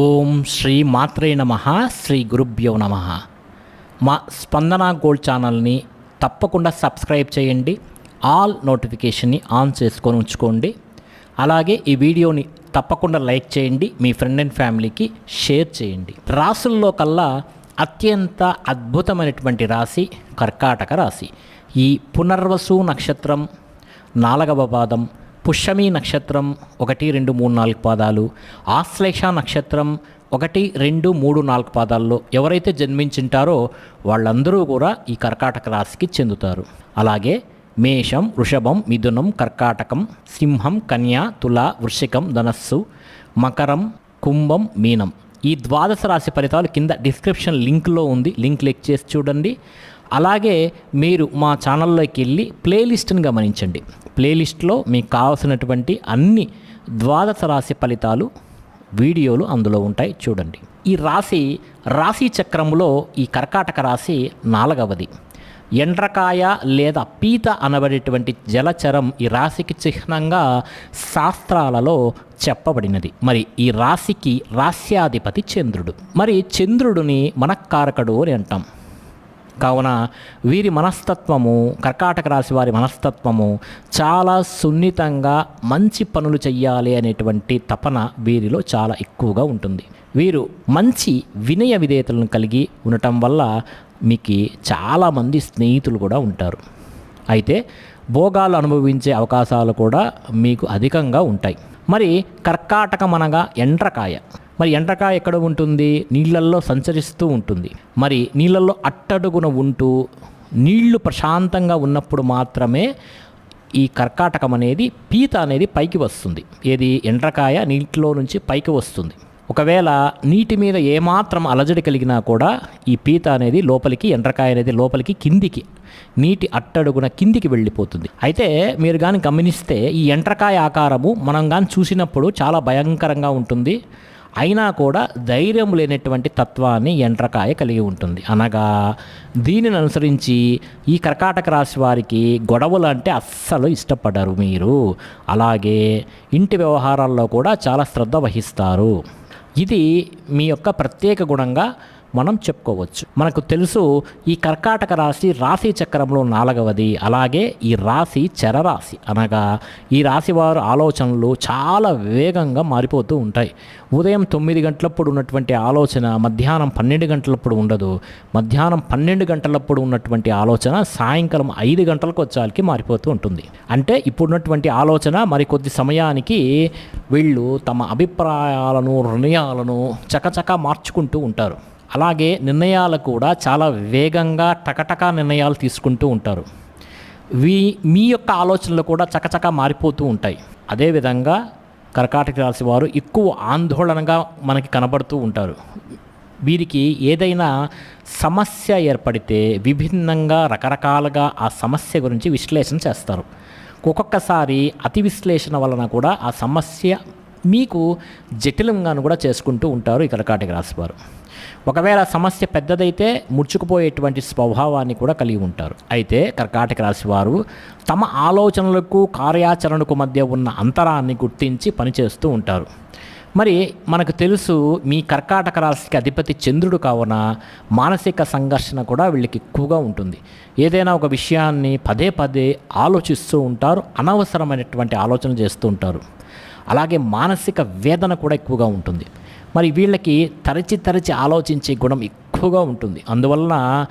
ఓం శ్రీ మాత్రే నమ శ్రీ గురుభ్యో నమ. మా స్పందన గోల్డ్ ఛానల్ని తప్పకుండా సబ్స్క్రైబ్ చేయండి ఆల్ నోటిఫికేషన్ని ఆన్ చేసుకొని ఉంచుకోండి అలాగే ఈ వీడియోని తప్పకుండా లైక్ చేయండి మీ ఫ్రెండ్ అండ్ ఫ్యామిలీకి షేర్ చేయండి. రాసుల్లో కల్లా అత్యంత అద్భుతమైనటువంటి రాశి కర్కాటక రాశి. ఈ పునర్వసు నక్షత్రం నాలుగవ పాదం పుష్యమి నక్షత్రం ఒకటి రెండు మూడు నాలుగు పాదాలు ఆశ్లేష నక్షత్రం ఒకటి రెండు మూడు నాలుగు పాదాల్లో ఎవరైతే జన్మించింటారో వాళ్ళందరూ కూడా ఈ కర్కాటక రాశికి చెందుతారు. అలాగే మేషం వృషభం మిథునం కర్కాటకం సింహం కన్య తుల వృషికం ధనస్సు మకరం కుంభం మీనం. ఈ ద్వాదశ రాశి ఫలితాలు కింద డిస్క్రిప్షన్ లింక్లో ఉంది. లింక్ క్లిక్ చేసి చూడండి. అలాగే మీరు మా ఛానల్లోకి వెళ్ళి ప్లేలిస్ట్ని గమనించండి. ప్లేలిస్ట్లో మీకు కావాల్సినటువంటి అన్ని ద్వాదశ రాశి ఫలితాలు వీడియోలు అందులో ఉంటాయి. చూడండి. ఈ రాశి రాశి చక్రంలో ఈ కర్కాటక రాశి నాలుగవది. ఎండ్రకాయ లేదా పీత అనబడేటువంటి జలచరం ఈ రాశికి చిహ్నంగా శాస్త్రాలలో చెప్పబడినది. మరి ఈ రాశికి రాస్యాధిపతి చంద్రుడు. మరి చంద్రుడిని మనక్కారకుడు అని అంటాం. కావున వీరి మనస్తత్వము కర్కాటక రాశి వారి మనస్తత్వము చాలా సున్నితంగా మంచి పనులు చెయ్యాలి అనేటువంటి తపన వీరిలో చాలా ఎక్కువగా ఉంటుంది. వీరు మంచి వినయ విధేయతలను కలిగి ఉండటం వల్ల మీకు చాలామంది స్నేహితులు కూడా ఉంటారు. అయితే భోగాలు అనుభవించే అవకాశాలు కూడా మీకు అధికంగా ఉంటాయి. మరి కర్కాటకం అనగా ఎండ్రకాయ. మరి ఎండ్రకాయ ఎక్కడ ఉంటుంది? నీళ్ళల్లో సంచరిస్తూ ఉంటుంది. మరి నీళ్ళల్లో అట్టడుగున ఉంటూ నీళ్ళు ప్రశాంతంగా ఉన్నప్పుడు మాత్రమే ఈ కర్కాటకం అనేది పీత అనేది పైకి వస్తుంది. ఏది? ఎండ్రకాయ నీటిలో నుంచి పైకి వస్తుంది. ఒకవేళ నీటి మీద ఏమాత్రం అలజడి కలిగినా కూడా ఈ పీత అనేది లోపలికి ఎండ్రకాయ అనేది లోపలికి కిందికి నీటి అట్టడుగున కిందికి వెళ్ళిపోతుంది. అయితే మీరు కానీ గమనిస్తే ఈ ఎండ్రకాయ ఆకారము మనం కానీ చూసినప్పుడు చాలా భయంకరంగా ఉంటుంది. అయినా కూడా ధైర్యం లేనటువంటి తత్వాన్ని ఎండ్రకాయ కలిగి ఉంటుంది. అనగా దీనిని అనుసరించి ఈ కర్కాటక రాశి వారికి గొడవలు అంటే అస్సలు ఇష్టపడరు మీరు. అలాగే ఇంటి వ్యవహారాల్లో కూడా చాలా శ్రద్ధ వహిస్తారు. ఇది మీ యొక్క ప్రత్యేక గుణంగా మనం చెప్పుకోవచ్చు. మనకు తెలుసు ఈ కర్కాటక రాశి రాశి చక్రంలో నాలుగవది అలాగే ఈ రాశి చరరాశి. అనగా ఈ రాశి వారు ఆలోచనలు చాలా వేగంగా మారిపోతూ ఉంటాయి. ఉదయం తొమ్మిది గంటలప్పుడు ఉన్నటువంటి ఆలోచన మధ్యాహ్నం పన్నెండు గంటలప్పుడు ఉండదు. మధ్యాహ్నం పన్నెండు గంటలప్పుడు ఉన్నటువంటి ఆలోచన సాయంకాలం ఐదు గంటలకు వచ్చాలకి మారిపోతూ ఉంటుంది. అంటే ఇప్పుడున్నటువంటి ఆలోచన మరికొద్ది సమయానికి వీళ్ళు తమ అభిప్రాయాలను నిర్ణయాలను చకచకా మార్చుకుంటూ ఉంటారు. అలాగే నిర్ణయాలు కూడా చాలా వేగంగా టకటకా నిర్ణయాలు తీసుకుంటూ ఉంటారు. వీ మీ యొక్క ఆలోచనలు కూడా చకచకా మారిపోతూ ఉంటాయి. అదేవిధంగా కర్కాటక రాశి వారు ఎక్కువ ఆందోళనగా మనకి కనబడుతూ ఉంటారు. వీరికి ఏదైనా సమస్య ఏర్పడితే విభిన్నంగా రకరకాలుగా ఆ సమస్య గురించి విశ్లేషణ చేస్తారు. ఒక్కొక్కసారి అతి విశ్లేషణ వలన కూడా ఆ సమస్య మీకు జటిలంగాను కూడా చేసుకుంటూ ఉంటారు ఈ కర్కాటక రాశివారు ఒకవేళ సమస్య పెద్దదైతే ముడుచుకుపోయేటువంటి స్వభావాన్ని కూడా కలిగి ఉంటారు. అయితే కర్కాటక రాశి వారు తమ ఆలోచనలకు కార్యాచరణకు మధ్య ఉన్న అంతరాన్ని గుర్తించి పనిచేస్తూ ఉంటారు. మరి మనకు తెలుసు మీ కర్కాటక రాశికి అధిపతి చంద్రుడు కావున మానసిక సంఘర్షణ కూడా వీళ్ళకి ఎక్కువగా ఉంటుంది. ఏదైనా ఒక విషయాన్ని పదే పదే ఆలోచిస్తూ ఉంటారు అనవసరమైనటువంటి ఆలోచన చేస్తూ ఉంటారు. అలాగే మానసిక వేదన కూడా ఎక్కువగా ఉంటుంది. మరి వీళ్ళకి తరచి తరచి ఆలోచించే గుణం ఎక్కువగా ఉంటుంది. అందువలన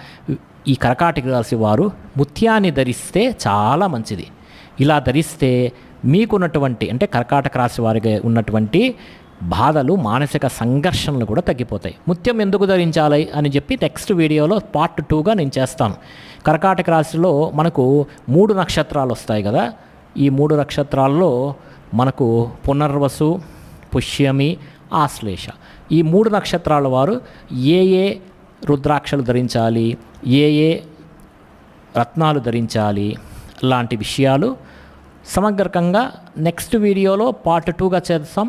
ఈ కర్కాటక రాశి వారు ముత్యాన్ని ధరిస్తే చాలా మంచిది. ఇలా ధరిస్తే మీకున్నటువంటి అంటే కర్కాటక రాశి వారికి ఉన్నటువంటి బాధలు మానసిక సంఘర్షణలు కూడా తగ్గిపోతాయి. ముత్యం ఎందుకు ధరించాలి అని చెప్పి నెక్స్ట్ వీడియోలో పార్ట్ టూగా నేను చేస్తాను. కర్కాటక రాశిలో మనకు మూడు నక్షత్రాలు వస్తాయి కదా. ఈ మూడు నక్షత్రాల్లో మనకు పునర్వసు పుష్యమి ఆశ్లేష. ఈ మూడు నక్షత్రాల వారు ఏ ఏ రుద్రాక్షలు ధరించాలి ఏ ఏ రత్నాలు ధరించాలి లాంటి విషయాలు సమగ్రకంగా నెక్స్ట్ వీడియోలో పార్ట్ టూగా చేస్తాం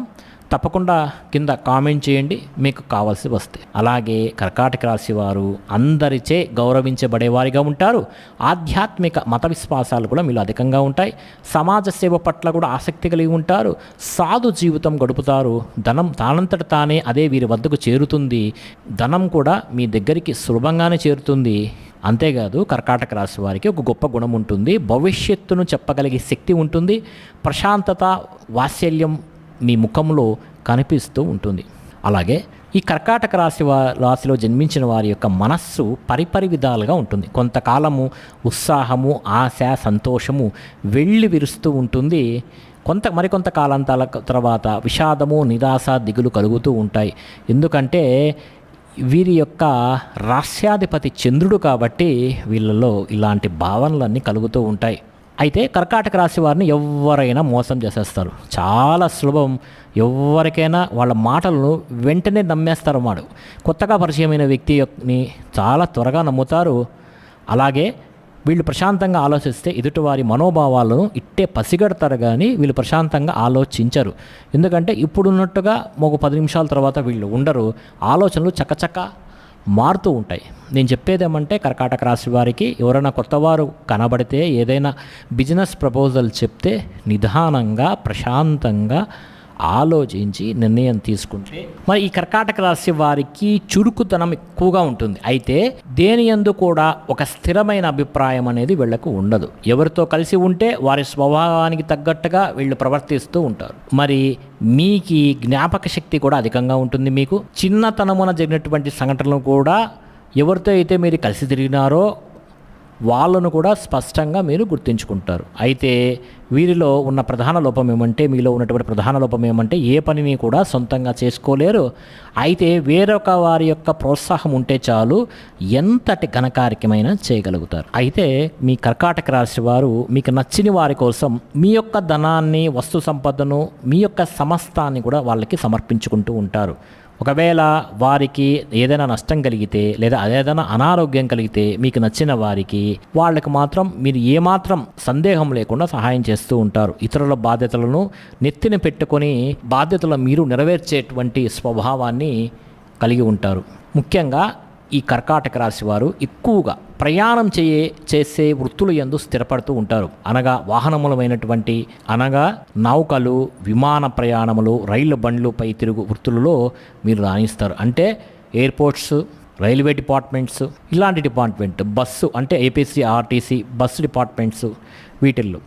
తప్పకుండా కింద కామెంట్ చేయండి. మీకు కావాల్సి వస్తే. అలాగే కర్కాటక రాశి వారు అందరిచే గౌరవించబడేవారిగా ఉంటారు. ఆధ్యాత్మిక మత విశ్వాసాలు కూడా మీలో అధికంగా ఉంటాయి. సమాజ సేవ పట్ల కూడా ఆసక్తి కలిగి ఉంటారు. సాధు జీవితం గడుపుతారు. ధనం తానంతట తానే అదే వీరి వద్దకు చేరుతుంది. ధనం కూడా మీ దగ్గరికి సులభంగానే చేరుతుంది. అంతేకాదు కర్కాటక రాశి వారికి ఒక గొప్ప గుణం ఉంటుంది. భవిష్యత్తును చెప్పగలిగే శక్తి ఉంటుంది. ప్రశాంతత వాత్సల్యం మీ ముఖంలో కనిపిస్తూ ఉంటుంది. అలాగే ఈ కర్కాటక రాశి రాశిలో జన్మించిన వారి యొక్క మనస్సు పరిపరి విధాలుగా ఉంటుంది. కొంతకాలము ఉత్సాహము ఆశ సంతోషము వెళ్ళి విరుస్తూ ఉంటుంది. కొంత మరికొంత కాలాంతాల తర్వాత విషాదము నిరాశ దిగులు కలుగుతూ ఉంటాయి. ఎందుకంటే వీరి యొక్క రాష్ట్రాధిపతి చంద్రుడు కాబట్టి వీళ్ళలో ఇలాంటి భావనలన్నీ కలుగుతూ ఉంటాయి. అయితే కర్కాటక రాశి వారిని ఎవరైనా మోసం చేసేస్తారు. చాలా సులభం. ఎవరికైనా వాళ్ళ మాటలను వెంటనే నమ్మేస్తారు వాడు. కొత్తగా పరిచయమైన వ్యక్తిని చాలా త్వరగా నమ్ముతారు. అలాగే వీళ్ళు ప్రశాంతంగా ఆలోచిస్తే ఎదుటివారి మనోభావాలను ఇట్టే పసిగడతారు కానీ వీళ్ళు ప్రశాంతంగా ఆలోచించరు. ఎందుకంటే ఇప్పుడున్నట్టుగా ఒక పది నిమిషాల తర్వాత వీళ్ళు ఉండరు. ఆలోచనలు చకచక మారుతూ ఉంటాయి. నేను చెప్పేది ఏమంటే కర్కాటక రాశి వారికి ఎవరైనా కొత్తవారు కనబడితే ఏదైనా బిజినెస్ ప్రపోజల్ చెప్తే నిదానంగా ప్రశాంతంగా ఆలోచించి నిర్ణయం తీసుకుంటే మరి ఈ కర్కాటక రాశి వారికి చురుకుతనం ఎక్కువగా ఉంటుంది. అయితే దేని యందు కూడా ఒక స్థిరమైన అభిప్రాయం అనేది వీళ్ళకు ఉండదు. ఎవరితో కలిసి ఉంటే వారి స్వభావానికి తగ్గట్టుగా వీళ్ళు ప్రవర్తిస్తూ ఉంటారు. మరి మీకు జ్ఞాపక శక్తి కూడా అధికంగా ఉంటుంది మీకు. చిన్నతనమున జరిగినటువంటి సంఘటనలు కూడా ఎవరితో అయితే మీరు కలిసి తిరిగినారో వాళ్ళను కూడా స్పష్టంగా మీరు గుర్తించుకుంటారు. అయితే వీరిలో ఉన్న ప్రధాన లోపం ఏమంటే మీలో ఉన్నటువంటి ప్రధాన లోపం ఏమంటే ఏ పనిని కూడా సొంతంగా చేసుకోలేరు. అయితే వేరొక వారి యొక్క ప్రోత్సాహం ఉంటే చాలు ఎంతటి ఘనకార్యమైనా చేయగలుగుతారు. అయితే మీ కర్కాటక రాశి వారు మీకు నచ్చిన వారి కోసం మీ యొక్క ధనాన్ని వస్తు సంపదను మీ యొక్క సమస్తాన్ని కూడా వాళ్ళకి సమర్పించుకుంటూ ఉంటారు. ఒకవేళ వారికి ఏదైనా నష్టం కలిగితే లేదా ఏదైనా అనారోగ్యం కలిగితే మీకు నచ్చిన వారికి వాళ్ళకి మాత్రం మీరు ఏమాత్రం సందేహం లేకుండా సహాయం చేస్తూ ఉంటారు. ఇతరుల బాధ్యతలను నెత్తిన పెట్టుకొని బాధ్యతలు మీరు నెరవేర్చేటువంటి స్వభావాన్ని కలిగి ఉంటారు. ముఖ్యంగా ఈ కర్కాటక రాశి వారు ఎక్కువగా ప్రయాణం చేయే చేసే వృత్తులు ఎందు స్థిరపడుతూ ఉంటారు. అనగా వాహనములమైనటువంటి అనగా నౌకలు విమాన ప్రయాణములు రైలు బండ్లుపై తిరుగు వృత్తులలో మీరు రాణిస్తారు. అంటే ఎయిర్పోర్ట్స్ రైల్వే డిపార్ట్మెంట్స్ ఇలాంటి డిపార్ట్మెంట్ బస్సు అంటే ఏపీసీ ఆర్టీసీ బస్సు డిపార్ట్మెంట్స్ వీటిల్లో.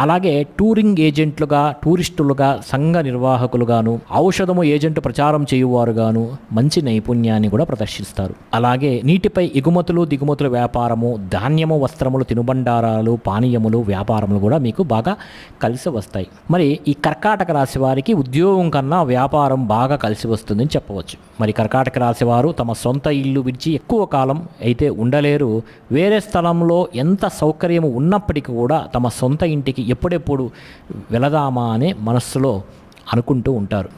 అలాగే టూరింగ్ ఏజెంట్లుగా టూరిస్టులుగా సంఘ నిర్వాహకులుగాను ఔషధము ఏజెంట్ ప్రచారం చేయువారుగాను మంచి నైపుణ్యాన్ని కూడా ప్రదర్శిస్తారు. అలాగే నీటిపై ఎగుమతులు దిగుమతుల వ్యాపారము ధాన్యము వస్త్రములు తినుబండారాలు పానీయములు వ్యాపారములు కూడా మీకు బాగా కలిసి వస్తాయి. మరి ఈ కర్కాటక రాశి వారికి ఉద్యోగం కన్నా వ్యాపారం బాగా కలిసి వస్తుందని చెప్పవచ్చు. మరి కర్కాటక రాశి వారు తమ సొంత ఇల్లు విడిచి ఎక్కువ కాలం అయితే ఉండలేరు. వేరే స్థలంలో ఎంత సౌకర్యం ఉన్నప్పటికీ కూడా తమ సొంత ఇంటికి ఎప్పుడెప్పుడు వెళదామా అనే మనస్సులో అనుకుంటూ ఉంటారు.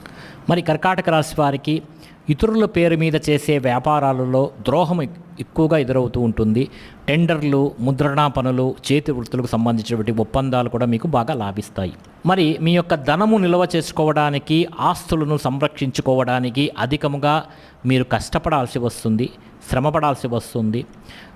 మరి కర్కాటక రాశి వారికి ఇతరుల పేరు మీద చేసే వ్యాపారాలలో ద్రోహం ఎక్కువగా ఎదురవుతూ ఉంటుంది. టెండర్లు ముద్రణ పనులు చేతి వృత్తులకు సంబంధించినటువంటి ఒప్పందాలు కూడా మీకు బాగా లాభిస్తాయి. మరి మీ యొక్క ధనము నిల్వ చేసుకోవడానికి ఆస్తులను సంరక్షించుకోవడానికి అధికముగా మీరు కష్టపడాల్సి వస్తుంది. శ్రమపడాల్సి వస్తుంది.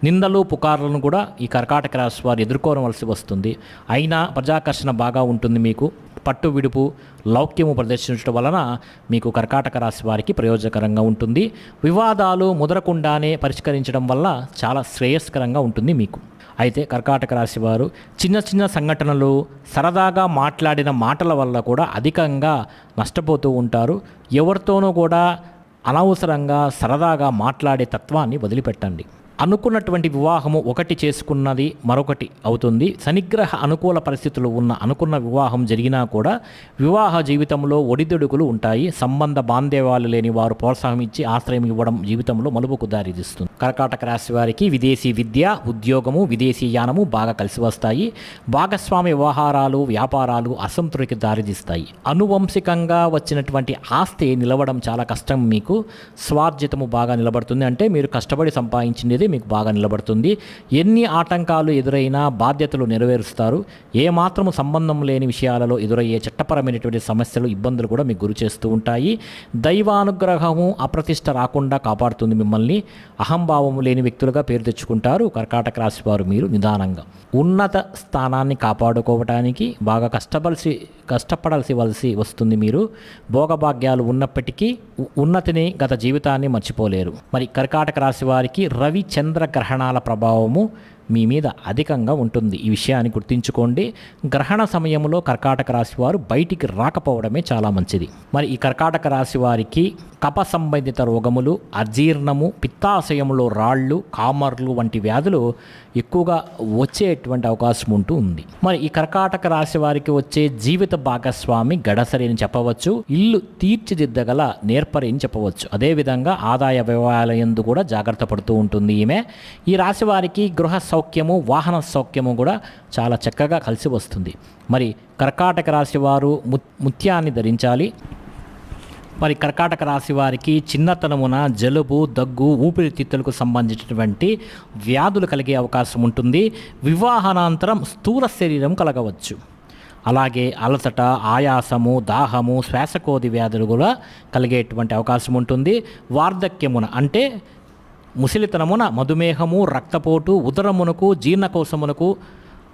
నిందలు పుకార్లను కూడా ఈ కర్కాటక రాశి వారు ఎదుర్కోవలసి వస్తుంది. అయినా ప్రజాకర్షణ బాగా ఉంటుంది మీకు. పట్టు విడుపు లౌక్యము ప్రదర్శించడం వలన మీకు కర్కాటక రాశి వారికి ప్రయోజనకరంగా ఉంటుంది. వివాదాలు ముదరకుండానే పరిష్కరించడం వల్ల చాలా శ్రేయస్కరంగా ఉంటుంది మీకు. అయితే కర్కాటక రాశి వారు చిన్న చిన్న సంఘటనలు సరదాగా మాట్లాడిన మాటల వల్ల కూడా అధికంగా నష్టపోతూ ఉంటారు. ఎవరితోనూ కూడా అనవసరంగా సరదాగా మాట్లాడే తత్వాన్ని వదిలిపెట్టండి. అనుకున్నటువంటి వివాహము ఒకటి చేసుకున్నది మరొకటి అవుతుంది. శనిగ్రహ అనుకూల పరిస్థితులు ఉన్న అనుకున్న వివాహం జరిగినా కూడా వివాహ జీవితంలో ఒడిదుడుకులు ఉంటాయి. సంబంధ బాంధవ్యాలు లేని వారు ప్రోత్సాహం ఇచ్చి ఆశ్రయం ఇవ్వడం జీవితంలో మలుపుకు దారితీస్తుంది. కర్కాటక రాశి వారికి విదేశీ విద్య ఉద్యోగము విదేశీ యానము బాగా కలిసి వస్తాయి. భాగస్వామి వ్యవహారాలు వ్యాపారాలు అసంతృప్తికి దారితీస్తాయి. అనువంశికంగా వచ్చినటువంటి ఆస్తి నిలవడం చాలా కష్టం మీకు. స్వార్జితము బాగా నిలబడుతుంది. అంటే మీరు కష్టపడి సంపాదించినది మీకు బాగా నిలబడుతుంది. ఎన్ని ఆటంకాలు ఎదురైనా బాధ్యతలు నెరవేరుస్తారు. ఏ మాత్రము సంబంధం లేని విషయాలలో ఎదురయ్యే చట్టపరమైనటువంటి సమస్యలు ఇబ్బందులు కూడా మీకు గురి చేస్తూ ఉంటాయి. దైవానుగ్రహము అప్రతిష్ట రాకుండా కాపాడుతుంది మిమ్మల్ని. అహంభావము లేని వ్యక్తులుగా పేరు తెచ్చుకుంటారు. కర్కాటక రాశి వారు మీరు నిదానంగా. ఉన్నత స్థానాన్ని కాపాడుకోవటానికి బాగా కష్టపలిసి కష్టపడాల్సి వలసి వస్తుంది మీరు. భోగభాగ్యాలు ఉన్నప్పటికీ ఉ- ఉన్నతిని గత జీవితాన్ని మర్చిపోలేరు. మరి కర్కాటక రాశి వారికి రవి చంద్రగ్రహణాల ప్రభావము మీ మీద అధికంగా ఉంటుంది. ఈ విషయాన్ని గుర్తుంచుకోండి. గ్రహణ సమయంలో కర్కాటక రాశి వారు బయటికి రాకపోవడమే చాలా మంచిది. మరి ఈ కర్కాటక రాశి వారికి కప సంబంధిత రోగములు అజీర్ణము పిత్తాశయంలో రాళ్ళు కామర్లు వంటి వ్యాధులు ఎక్కువగా వచ్చేటువంటి అవకాశం ఉంటూ ఉంది. మరి ఈ కర్కాటక రాశి వారికి వచ్చే జీవిత భాగస్వామి గడసరి అని చెప్పవచ్చు. ఇల్లు తీర్చిదిద్దగల నేర్పరి అని చెప్పవచ్చు. అదేవిధంగా ఆదాయ వ్యవహారాల కూడా జాగ్రత్త పడుతూ ఉంటుంది ఈమె. ఈ రాశి వారికి గృహ సౌ సౌఖ్యము వాహన సౌఖ్యము కూడా చాలా చక్కగా కలిసి వస్తుంది. మరి కర్కాటక రాశి వారు ము- ముత్యాన్ని ధరించాలి. మరి కర్కాటక రాశి వారికి చిన్నతనమున జలుబు దగ్గు ఊపిరితిత్తులకు సంబంధించినటువంటి వ్యాధులు కలిగే అవకాశం ఉంటుంది. వివాహానంతరం స్థూల శరీరం కలగవచ్చు. అలాగే అలసట ఆయాసము దాహము శ్వాసకోది వ్యాధులు కూడా కలిగేటువంటి అవకాశం ఉంటుంది. వార్ధక్యమున అంటే ముసలితనమున మధుమేహము రక్తపోటు ఉదరమునకు జీర్ణకోశమునకు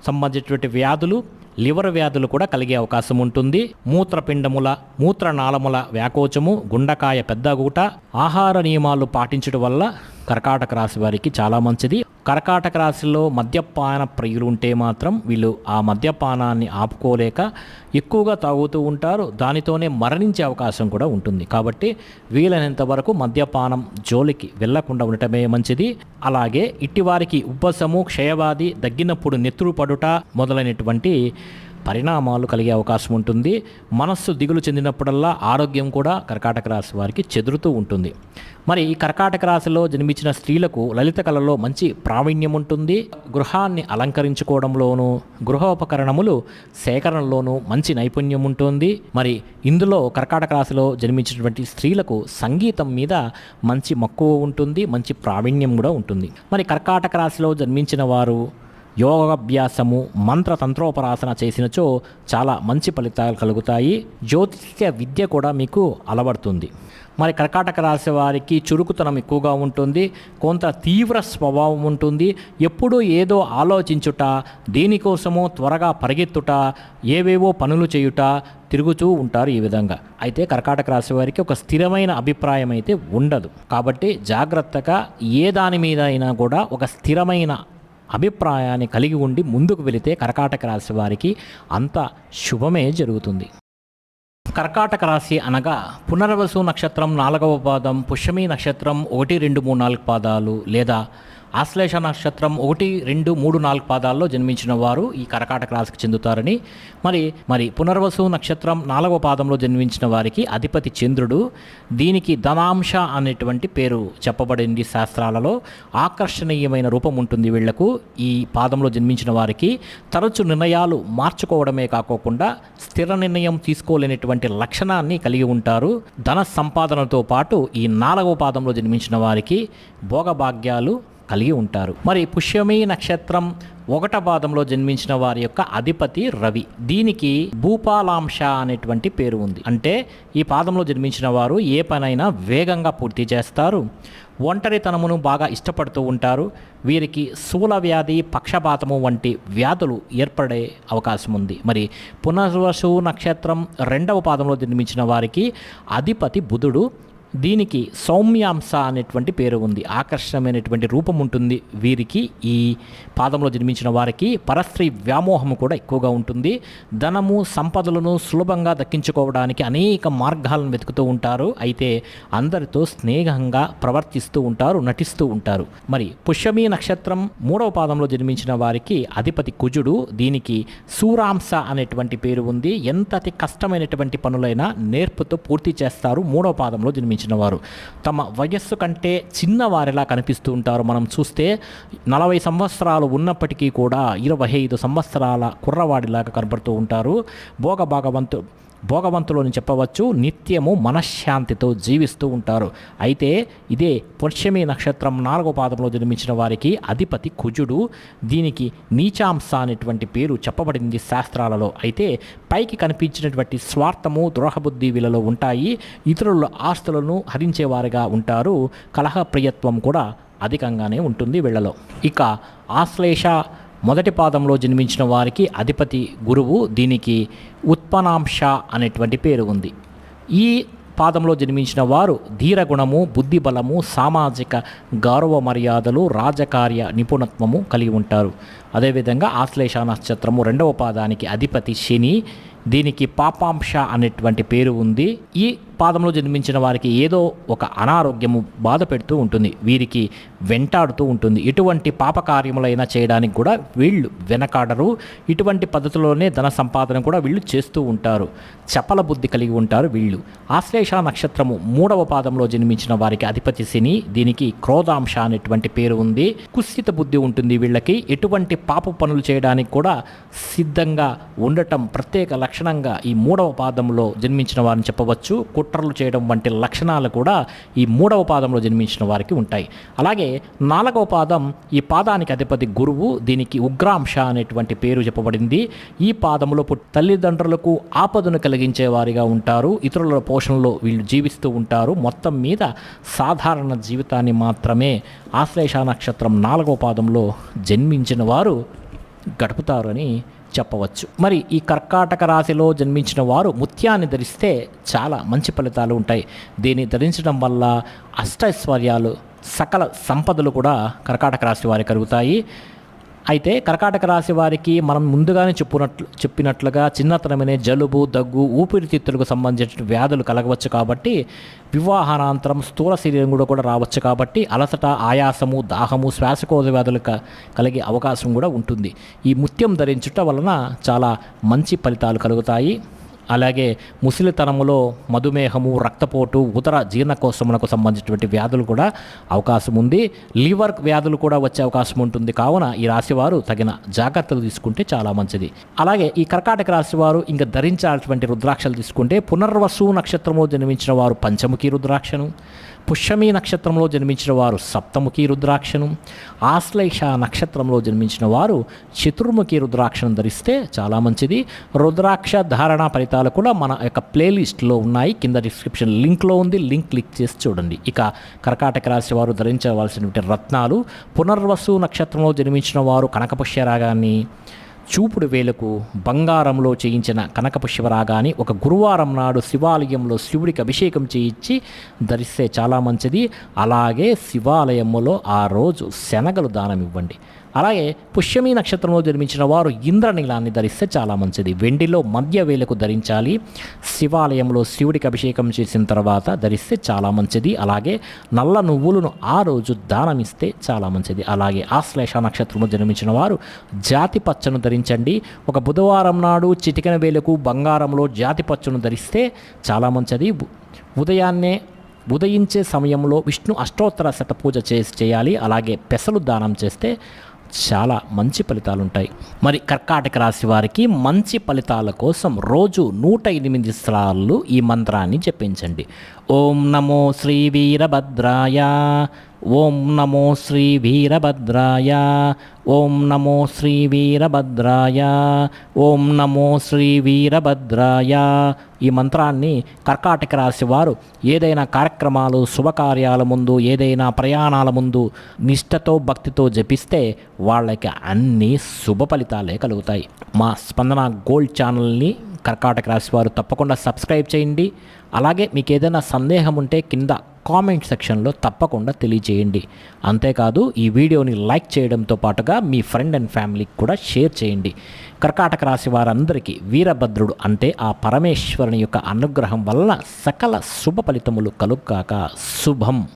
సంబంధించినటువంటి వ్యాధులు లివర్ వ్యాధులు కూడా కలిగే అవకాశం ఉంటుంది. మూత్రపిండముల మూత్రనాళముల వ్యాకోచము గుండకాయ పెద్దగూట ఆహార నియమాలు పాటించడం వల్ల కర్కాటక రాశి వారికి చాలా మంచిది. కర్కాటక రాశిలో మద్యపాన ప్రియులు ఉంటే మాత్రం వీళ్ళు ఆ మద్యపానాన్ని ఆపుకోలేక ఎక్కువగా తాగుతూ ఉంటారు. దానితోనే మరణించే అవకాశం కూడా ఉంటుంది. కాబట్టి వీలైనంత వరకు మద్యపానం జోలికి వెళ్ళకుండా ఉండటమే మంచిది. అలాగే ఇట్టివారికి ఉబ్బసము క్షయవాది దగ్గినప్పుడు నెత్తురు పడుట మొదలైనటువంటి పరిణామాలు కలిగే అవకాశం ఉంటుంది. మనస్సు దిగులు చెందినప్పుడల్లా ఆరోగ్యం కూడా కర్కాటక రాశి వారికి చెదురుతూ ఉంటుంది. మరి ఈ కర్కాటక రాశిలో జన్మించిన స్త్రీలకు లలిత కళలో మంచి ప్రావీణ్యం ఉంటుంది. గృహాన్ని అలంకరించుకోవడంలోనూ గృహోపకరణములు సేకరణలోనూ మంచి నైపుణ్యం ఉంటుంది. మరి ఇందులో కర్కాటక రాశిలో జన్మించినటువంటి స్త్రీలకు సంగీతం మీద మంచి మక్కువ ఉంటుంది మంచి ప్రావీణ్యం కూడా ఉంటుంది. మరి కర్కాటక రాశిలో జన్మించిన వారు యోగాభ్యాసము మంత్ర తంత్రోపరాసన చేసినచో చాలా మంచి ఫలితాలు కలుగుతాయి. జ్యోతిష్య విద్య కూడా మీకు అలవడుతుంది. మరి కర్కాటక రాశి వారికి చురుకుతనం ఎక్కువగా ఉంటుంది. కొంత తీవ్ర స్వభావం ఉంటుంది. ఎప్పుడూ ఏదో ఆలోచించుట దేనికోసమో త్వరగా పరిగెత్తుట ఏవేవో పనులు చేయుట తిరుగుతూ ఉంటారు ఈ విధంగా. అయితే కర్కాటక రాశి వారికి ఒక స్థిరమైన అభిప్రాయం అయితే ఉండదు. కాబట్టి జాగ్రత్తగా ఏ దాని మీద అయినా కూడా ఒక స్థిరమైన అభిప్రాయాన్ని కలిగి ఉండి ముందుకు వెళితే కర్కాటక రాశి వారికి అంత శుభమే జరుగుతుంది. కర్కాటక రాశి అనగా పునర్వసు నక్షత్రం నాలుగవ పాదం పుష్యమి నక్షత్రం ఒకటి రెండు మూడు నాలుగు పాదాలు లేదా ఆశ్లేష నక్షత్రం ఒకటి రెండు మూడు నాలుగు పాదాల్లో జన్మించిన వారు ఈ కరకాటక రాశికి చెందుతారని. మరి మరి పునర్వసు నక్షత్రం నాలుగవ పాదంలో జన్మించిన వారికి అధిపతి చంద్రుడు. దీనికి ధనాంశ అనేటువంటి పేరు చెప్పబడింది శాస్త్రాలలో. ఆకర్షణీయమైన రూపం ఉంటుంది వీళ్ళకు. ఈ పాదంలో జన్మించిన వారికి తరచు నిర్ణయాలు మార్చుకోవడమే కాకోకుండా స్థిర నిర్ణయం తీసుకోలేనటువంటి లక్షణాన్ని కలిగి ఉంటారు. ధన సంపాదనతో పాటు ఈ నాలుగవ పాదంలో జన్మించిన వారికి భోగభాగ్యాలు కలిగి ఉంటారు. మరి పుష్యమి నక్షత్రం ఒకట పాదంలో జన్మించిన వారి యొక్క అధిపతి రవి. దీనికి భూపాలాంశ అనేటువంటి పేరు ఉంది. అంటే ఈ పాదంలో జన్మించిన వారు ఏ పనైనా వేగంగా పూర్తి చేస్తారు. ఒంటరితనమును బాగా ఇష్టపడుతూ ఉంటారు. వీరికి స్థూల వ్యాధి పక్షపాతము వంటి వ్యాధులు ఏర్పడే అవకాశం ఉంది. మరి పునర్వసు నక్షత్రం రెండవ పాదంలో జన్మించిన వారికి అధిపతి బుధుడు దీనికి సౌమ్యాంశ అనేటువంటి పేరు ఉంది. ఆకర్షణమైనటువంటి రూపం ఉంటుంది. వీరికి ఈ పాదంలో జన్మించిన వారికి పరస్త్రీ వ్యామోహం కూడా ఎక్కువగా ఉంటుంది. ధనము సంపదలను సులభంగా దక్కించుకోవడానికి అనేక మార్గాలను వెతుకుతూ ఉంటారు. అయితే అందరితో స్నేహంగా ప్రవర్తిస్తూ ఉంటారు నటిస్తూ ఉంటారు. మరి పుష్యమి నక్షత్రం మూడవ పాదంలో జన్మించిన వారికి అధిపతి కుజుడు. దీనికి సూరాంశ అనేటువంటి పేరు ఉంది. ఎంతటి కష్టమైనటువంటి పనులైనా నేర్పుతో పూర్తి చేస్తారు. మూడవ పాదంలో జన్మించిన వారు తమ వయస్సు కంటే చిన్నవారిలా కనిపిస్తూ ఉంటారు మనం చూస్తే నలభై సంవత్సరాలు ఉన్నప్పటికీ కూడా ఇరవై ఐదు సంవత్సరాల కుర్రవాడిలాగా కనబడుతూ ఉంటారు. భోగభాగవంతు భోగవంతులు అని చెప్పవచ్చు. నిత్యము మనశ్శాంతితో జీవిస్తూ ఉంటారు. అయితే ఇదే పుష్యమి నక్షత్రం నాలుగో పాదంలో జన్మించిన వారికి అధిపతి కుజుడు. దీనికి నీచాంశ అనేటువంటి పేరు చెప్పబడింది శాస్త్రాలలో. అయితే పైకి కనిపించినటువంటి స్వార్థము ద్రోహబుద్ధి వీళ్ళలో ఉంటాయి. ఇతరుల ఆస్తులను హరించేవారుగా ఉంటారు. కలహప్రియత్వం కూడా అధికంగానే ఉంటుంది వీళ్ళలో. ఇక ఆశ్లేష మొదటి పాదంలో జన్మించిన వారికి అధిపతి గురువు దీనికి ఉత్పనాంశ అనేటువంటి పేరు ఉంది. ఈ పాదంలో జన్మించిన వారు ధీరగుణము బుద్ధిబలము సామాజిక గౌరవ మర్యాదలు రాజకార్య నిపుణత్వము కలిగి ఉంటారు. అదేవిధంగా ఆశ్లేష నక్షత్రము రెండవ పాదానికి అధిపతి శని దీనికి పాపాంశ అనేటువంటి పేరు ఉంది. ఈ పాదంలో జన్మించిన వారికి ఏదో ఒక అనారోగ్యము బాధ పెడుతూ ఉంటుంది. వీరికి వెంటాడుతూ ఉంటుంది. ఎటువంటి పాపకార్యములైనా చేయడానికి కూడా వీళ్ళు వెనకాడరు. ఇటువంటి పద్ధతిలోనే ధన సంపాదన కూడా వీళ్ళు చేస్తూ ఉంటారు. చపల బుద్ధి కలిగి ఉంటారు వీళ్ళు. ఆశ్లేష నక్షత్రము మూడవ పాదంలో జన్మించిన వారికి అధిపతి శని. దీనికి క్రోధాంశ అనేటువంటి పేరు ఉంది. కుస్థిత బుద్ధి ఉంటుంది వీళ్ళకి. ఎటువంటి పాప పనులు చేయడానికి కూడా సిద్ధంగా ఉండటం ప్రత్యేక లక్షణంగా ఈ మూడవ పాదంలో జన్మించిన వారిని చెప్పవచ్చు. కుట్రలు చేయడం వంటి లక్షణాలు కూడా ఈ మూడవ పాదంలో జన్మించిన వారికి ఉంటాయి. అలాగే నాలుగవ పాదం ఈ పాదానికి అధిపతి గురువు దీనికి ఉగ్రాంశ అనేటువంటి పేరు చెప్పబడింది. ఈ పాదంలో తల్లిదండ్రులకు ఆపదను కలిగించే వారిగా ఉంటారు. ఇతరుల పోషణలో వీళ్ళు జీవిస్తూ ఉంటారు. మొత్తం మీద సాధారణ జీవితాన్ని మాత్రమే ఆశ్లేష నక్షత్రం నాలుగవ పాదంలో జన్మించిన వారు గడుపుతారని చెప్పవచ్చు. మరి ఈ కర్కాటక రాశిలో జన్మించిన వారు ముత్యాన్ని ధరిస్తే చాలా మంచి ఫలితాలు ఉంటాయి. దీన్ని ధరించడం వల్ల అష్టైశ్వర్యాలు సకల సంపదలు కూడా కర్కాటక రాశి వారికి కలుగుతాయి. అయితే కర్కాటక రాశి వారికి మనం ముందుగానే చెప్పునట్లు చెప్పినట్లుగా చిన్నతనమనే జలుబు దగ్గు ఊపిరితిత్తులకు సంబంధించిన వ్యాధులు కలగవచ్చు కాబట్టి వివాహానంతరం స్థూల శరీరం కూడా కూడా రావచ్చు కాబట్టి అలసట ఆయాసము దాహము శ్వాసకోశ వ్యాధులు క- కలిగే అవకాశం కూడా ఉంటుంది. ఈ ముత్యం ధరించుట వలన చాలా మంచి ఫలితాలు కలుగుతాయి. అలాగే ముసలితనములో మధుమేహము రక్తపోటు ఉదర జీర్ణకోశములకు సంబంధించినటువంటి వ్యాధులు కూడా అవకాశం ఉంది. లివర్ వ్యాధులు కూడా వచ్చే అవకాశం ఉంటుంది. కావున ఈ రాశివారు తగిన జాగ్రత్తలు తీసుకుంటే చాలా మంచిది. అలాగే ఈ కర్కాటక రాశివారు ఇంకా ధరించాల్సినటువంటి రుద్రాక్షలు తీసుకుంటే పునర్వసు నక్షత్రము జన్మించిన వారు పంచముఖి రుద్రాక్షను పుష్యమి నక్షత్రంలో జన్మించిన వారు సప్తముఖి రుద్రాక్షను ఆశ్లేష నక్షత్రంలో జన్మించిన వారు చతుర్ముఖి రుద్రాక్షను ధరిస్తే చాలా మంచిది. రుద్రాక్ష ధారణ ఫలితాలు కూడా మన యొక్క ప్లేలిస్ట్లో ఉన్నాయి. కింద డిస్క్రిప్షన్ లింక్లో ఉంది. లింక్ క్లిక్ చేసి చూడండి. ఇక కర్కాటక రాశి వారు ధరించవలసినటువంటి రత్నాలు. పునర్వసు నక్షత్రంలో జన్మించిన వారు కనకపుష్యరాగాన్ని చూపుడు వేలకు బంగారంలో చేయించిన కనకపుష్పరాగాని ఒక గురువారం నాడు శివాలయంలో శివుడికి అభిషేకం చేయించి ధరిస్తే చాలా మంచిది. అలాగే శివాలయంలో ఆ రోజు శనగలు దానం ఇవ్వండి అలాగే పుష్యమి నక్షత్రంలో జన్మించిన వారు ఇంద్రనీలాన్ని ధరిస్తే చాలా మంచిది. వెండిలో మధ్య వేలకు ధరించాలి. శివాలయంలో శివుడికి అభిషేకం చేసిన తర్వాత ధరిస్తే చాలా మంచిది. అలాగే నల్ల నువ్వులను ఆ రోజు దానమిస్తే చాలా మంచిది. అలాగే ఆశ్లేష నక్షత్రంలో జన్మించిన వారు జాతి పచ్చను ధరించండి. ఒక బుధవారం నాడు చిటికన వేలకు బంగారంలో జాతి పచ్చను ధరిస్తే చాలా మంచిది. ఉదయాన్నే ఉదయించే సమయంలో విష్ణు అష్టోత్తర శత పూజ చేసి చేయాలి. అలాగే పెసలు దానం చేస్తే చాలా మంచి ఫలితాలు ఉంటాయి మరి కర్కాటక రాశి వారికి మంచి ఫలితాల కోసం రోజు నూట ఎనిమిది సార్లు ఈ మంత్రాన్ని జపించండి. ఓం నమో శ్రీ వీరభద్రాయ. ఓం నమో శ్రీ వీరభద్రాయ. ఓం నమో శ్రీ వీరభద్రాయ. ఓం నమో శ్రీ వీరభద్రాయ. ఈ మంత్రాన్ని కర్కాటక రాశి వారు ఏదైనా కార్యక్రమాలు శుభకార్యాల ముందు ఏదైనా ప్రయాణాల ముందు నిష్ఠతో భక్తితో జపిస్తే వాళ్ళకి అన్ని శుభ ఫలితాలే కలుగుతాయి. మా స్పందన గోల్డ్ ఛానల్ని కర్కాటక రాశి వారు తప్పకుండా సబ్స్క్రైబ్ చేయండి. అలాగే మీకు ఏదైనా సందేహం ఉంటే కింద కామెంట్ సెక్షన్లో తప్పకుండా తెలియజేయండి. అంతేకాదు ఈ వీడియోని లైక్ చేయడంతో పాటుగా మీ ఫ్రెండ్ అండ్ ఫ్యామిలీకి కూడా షేర్ చేయండి. కర్కాటక రాశి వారందరికీ వీరభద్రుడు అంటే ఆ పరమేశ్వరుని యొక్క అనుగ్రహం వలన సకల శుభ ఫలితములు కలుగ్గాక శుభం.